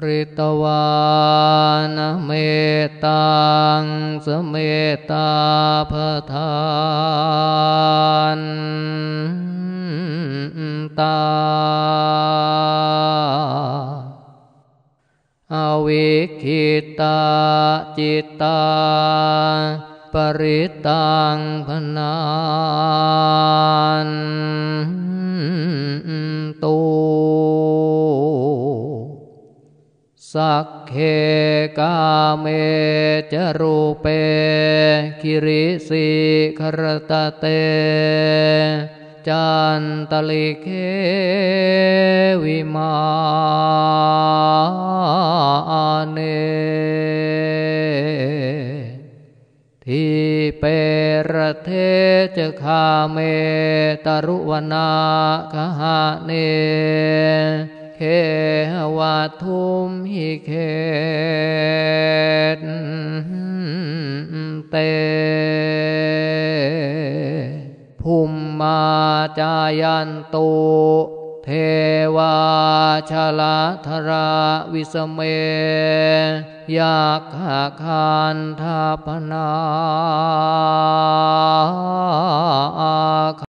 ริตวานเมตังสเมตาพทานตาอวิคิตาจิตตาปริตังพนา สักเคกาเมจรูเป คิริสิครตเต จันตลิเควิมาเนทีเปรเทจะคาเมตรุวนาคหาเนเค วัทุมหิเคตเตภุมมาจายันตุเทวาชลาธราวิสเมยากหาคานทาพนา